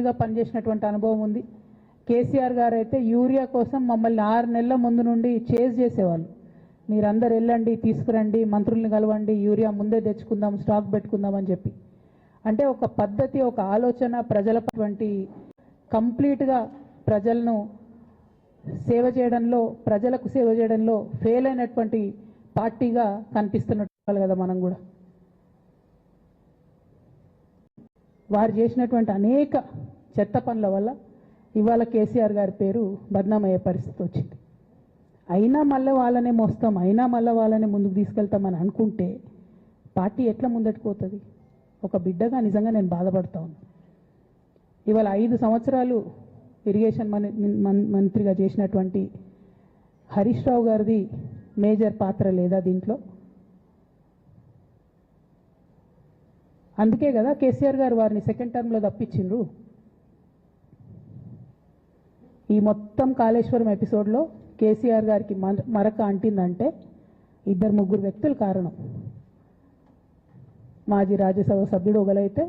ఐదేళ్ళుగా పనిచేసినటువంటి అనుభవం ఉంది. కేసీఆర్ గారు అయితే యూరియా కోసం మమ్మల్ని ఆరు నెలల ముందు నుండి చేజ్ చేసేవాళ్ళు. మీరందరు వెళ్ళండి తీసుకురండి మంత్రుల్ని కలవండి యూరియా ముందే తెచ్చుకుందాం స్టాక్ పెట్టుకుందాం అని చెప్పి. అంటే ఒక పద్ధతి ఒక ఆలోచన ప్రజలటువంటి కంప్లీట్గా ప్రజలను సేవ చేయడంలో ప్రజలకు సేవ చేయడంలో ఫెయిల్ అయినటువంటి పార్టీగా కనిపిస్తున్నట్టు కదా మనం కూడా. వారు చేసినటువంటి అనేక చెత్త పనుల వల్ల ఇవాళ కేసీఆర్ గారి పేరు బద్నామయ్యే పరిస్థితి వచ్చింది. అయినా మళ్ళీ వాళ్ళనే మోస్తాం అయినా మళ్ళీ వాళ్ళనే ముందుకు తీసుకెళ్తామని అనుకుంటే పార్టీ ఎట్లా ముందటికి పోతుంది? ఒక బిడ్డగా నిజంగా నేను బాధపడతా ఉన్నాను ఇవాళ ఐదు సంవత్సరాలు ఇరిగేషన్ మంత్రిగా చేసినటువంటి హరీష్ రావు గారిది మేజర్ పాత్ర లేదా దీంట్లో? అందుకే కదా కేసీఆర్ గారు వారిని సెకండ్ టర్మ్లో తప్పించిండ్రు. ఈ మొత్తం కాళేశ్వరం ఎపిసోడ్లో కేసీఆర్ గారికి మరక అంటిందంటే ఇద్దరు ముగ్గురు వ్యక్తులు కారణం. మాజీ రాజ్యసభ సభ్యుడు ఒకలైతే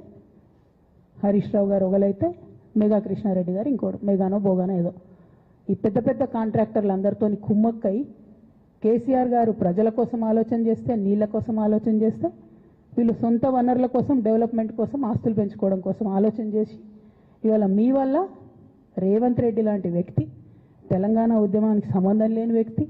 హరీష్ రావు గారు ఒకలైతే మెగా కృష్ణారెడ్డి గారు ఇంకోడు మెగానో బోగానో ఏదో. ఈ పెద్ద పెద్ద కాంట్రాక్టర్లు అందరితో కుమ్మక్కై కేసీఆర్ గారు ప్రజల కోసం ఆలోచన చేస్తే నీళ్ళ కోసం ఆలోచన చేస్తే వీళ్ళు సొంత వనరుల కోసం డెవలప్మెంట్ కోసం ఆస్తులు పెంచుకోవడం కోసం ఆలోచన చేసి ఇవాళ మీ వల్ల రేవంత్ రెడ్డి లాంటి వ్యక్తి తెలంగాణ ఉద్యమానికి సంబంధం లేని వ్యక్తి